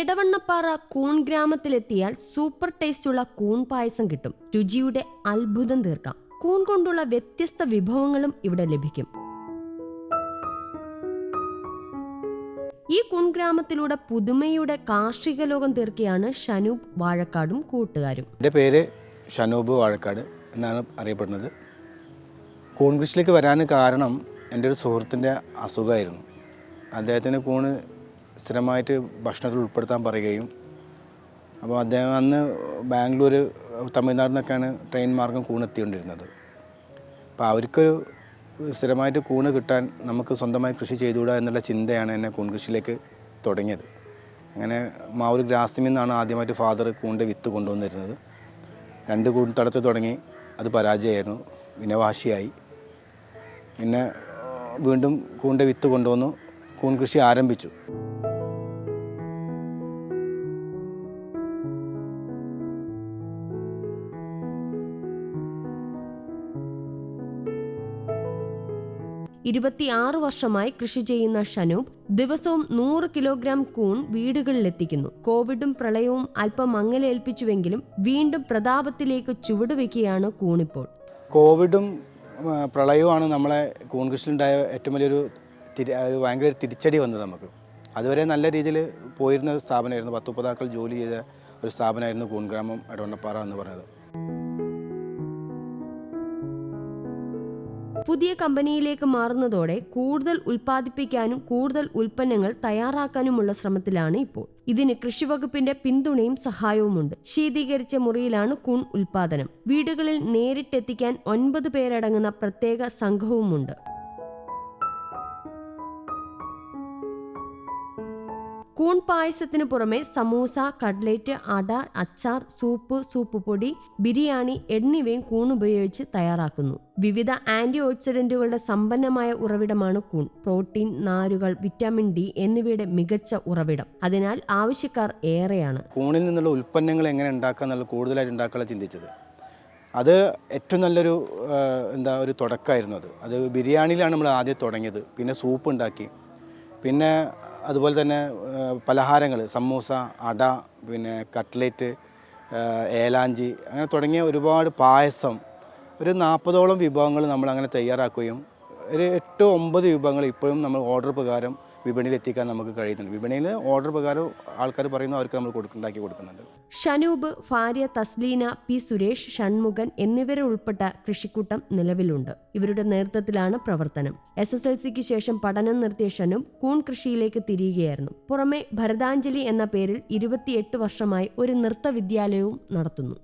എടവണ്ണപ്പാറ കൂൺ ഗ്രാമത്തിലെത്തിയാൽ സൂപ്പർ ടേസ്റ്റുള്ള കൂൺ പായസം കിട്ടും. രുചിയുടെ അത്ഭുതം തീർക്കാം. കൂൺ കൊണ്ടുള്ള വ്യത്യസ്ത വിഭവങ്ങളും ഇവിടെ ലഭിക്കും. ഈ കൂൺ ഗ്രാമത്തിലൂടെ പുതുമയുടെ കാർഷിക ലോകം തീർക്കുകയാണ് ഷനൂബ് വാഴക്കാടും കൂട്ടുകാരും. എന്റെ പേര് ഷനൂബ് വാഴക്കാട് എന്നാണ് അറിയപ്പെടുന്നത്. കൂൺ കൃഷിയിലേക്ക് വരാൻ കാരണം എന്റെ ഒരു സുഹൃത്തിന്റെ അസുഖമായിരുന്നു. അദ്ദേഹത്തിന് കൂണ് സ്ഥിരമായിട്ട് ഭക്ഷണത്തിൽ ഉൾപ്പെടുത്താൻ പറയുകയും അപ്പോൾ അദ്ദേഹം അന്ന് ബാംഗ്ലൂർ തമിഴ്നാട് നിന്നൊക്കെയാണ് ട്രെയിൻ മാർഗം കൂണെത്തിക്കൊണ്ടിരുന്നത് അപ്പോൾ അവർക്കൊരു സ്ഥിരമായിട്ട് കൂണ് കിട്ടാൻ നമുക്ക് സ്വന്തമായി കൃഷി ചെയ്തുകൂടാ എന്നുള്ള ചിന്തയാണ് എന്നെ കൂൺ കൃഷിയിലേക്ക് തുടങ്ങിയത്. അങ്ങനെ മാവൂർ ഗ്രാസിമിൽ നിന്നാണ് ആദ്യമായിട്ട് ഫാദർ കൂണിന്റെ വിത്ത് കൊണ്ടുവന്നിരുന്നത്. രണ്ട് കൂൺ തടത്ത് തുടങ്ങി അത് പരാജയമായിരുന്നു പിന്നെ വാശിയായി പിന്നെ വീണ്ടും കൂണിന്റെ വിത്ത് കൊണ്ടുവന്നു കൂൺ കൃഷി ആരംഭിച്ചു. ഇരുപത്തിയാറ് വർഷമായി കൃഷി ചെയ്യുന്ന ഷനൂപ് ദിവസവും നൂറ് കിലോഗ്രാം കൂൺ വീടുകളിലെത്തിക്കുന്നു. കോവിഡും പ്രളയവും അല്പം മങ്ങലേൽപ്പിച്ചുവെങ്കിലും വീണ്ടും പ്രതാപത്തിലേക്ക് ചുവടുവെക്കുകയാണ് കൂണിപ്പോൾ. കോവിഡും പ്രളയവുമാണ് നമ്മളെ കൂൺ കൃഷിയിലുണ്ടായ ഏറ്റവും വലിയൊരു ഒരു ഭയങ്കര തിരിച്ചടി വന്നത് നമുക്ക്. അതുവരെ നല്ല രീതിയിൽ പോയിരുന്ന സ്ഥാപനമായിരുന്നു. പത്ത് മുപ്പതാക്കൾ ജോലി ചെയ്ത ഒരു സ്ഥാപനമായിരുന്നു കൂൺഗ്രാമം എടവണ്ണപ്പാറ എന്ന് പറയുന്നത് പുതിയ കമ്പനിയിലേക്ക് മാറുന്നതോടെ കൂടുതൽ ഉൽപ്പാദിപ്പിക്കാനും കൂടുതൽ ഉൽപ്പന്നങ്ങൾ തയ്യാറാക്കാനുമുള്ള ശ്രമത്തിലാണ് ഇപ്പോൾ. ഇതിന് കൃഷിവകുപ്പിന്റെ പിന്തുണയും സഹായവുമുണ്ട്. ശീതീകരിച്ച മുറിയിലാണ് കൂൺ ഉൽപാദനം വീടുകളിൽ നേരിട്ടെത്തിക്കാൻ ഒൻപത് പേരടങ്ങുന്ന പ്രത്യേക സംഘവുമുണ്ട്. കൂൺ പായസത്തിനു പുറമെ സമൂസ കട്ട്ലേറ്റ് അട അച്ചാർ സൂപ്പ് സൂപ്പ് പൊടി ബിരിയാണി എന്നിവയും കൂൺ ഉപയോഗിച്ച് തയ്യാറാക്കുന്നു. വിവിധ ആന്റി ഓക്സിഡന്റുകളുടെ സമ്പന്നമായ ഉറവിടമാണ് കൂൺ. പ്രോട്ടീൻ നാരുകൾ വിറ്റാമിൻ ഡി എന്നിവയുടെ മികച്ച ഉറവിടം. അതിനാൽ ആവശ്യക്കാർ ഏറെയാണ്. കൂണിൽ നിന്നുള്ള ഉൽപ്പന്നങ്ങൾ എങ്ങനെ ഉണ്ടാക്കുക എന്നുള്ള കൂടുതലായിട്ട് ഉണ്ടാക്കാനുള്ള ചിന്തിച്ചത്. അത് ഏറ്റവും നല്ലൊരു എന്താ ഒരു തുടക്കമായിരുന്നു അത്. അത് ബിരിയാണിയിലാണ് നമ്മൾ ആദ്യം തുടങ്ങിയത്. പിന്നെ സൂപ്പ് ഉണ്ടാക്കി. പിന്നെ അതുപോലെ തന്നെ പലഹാരങ്ങൾ സമൂസ അട പിന്നെ കട്ട്ലേറ്റ് ഏലാഞ്ചി അങ്ങനെ തുടങ്ങിയ ഒരുപാട് പായസം. ഒരു നാൽപ്പതോളം വിഭവങ്ങൾ നമ്മൾ അങ്ങനെ തയ്യാറാക്കുകയും ഒരു എട്ട് ഒമ്പത് വിഭവങ്ങൾ ഇപ്പോഴും നമ്മൾ ഓർഡർ പ്രകാരം വിപണിയിൽ എത്തിക്കാൻ നമുക്ക് കഴിയുന്നുണ്ട്. വിപണിയിൽ ഓർഡർ പ്രകാരം ആൾക്കാർ പറയുന്നു അവർക്ക് നമ്മൾ ഉണ്ടാക്കി കൊടുക്കുന്നുണ്ട്. ഷനൂബ് ഭാര്യ തസ്ലീന പി സുരേഷ് ഷൺമുഖൻ എന്നിവരെ ഉൾപ്പെട്ട കൃഷിക്കൂട്ടം നിലവിലുണ്ട്. ഇവരുടെ നേതൃത്വത്തിലാണ് പ്രവർത്തനം. എസ് എസ് എൽ സിക്ക് ശേഷം പഠനം നിർത്തിയ ഷനൂബ് കൂൺ കൃഷിയിലേക്ക് തിരിയുകയായിരുന്നു. പുറമെ ഭരതാഞ്ജലി എന്ന പേരിൽ ഇരുപത്തിയെട്ട് വർഷമായി ഒരു നൃത്ത വിദ്യാലയവും നടത്തുന്നു.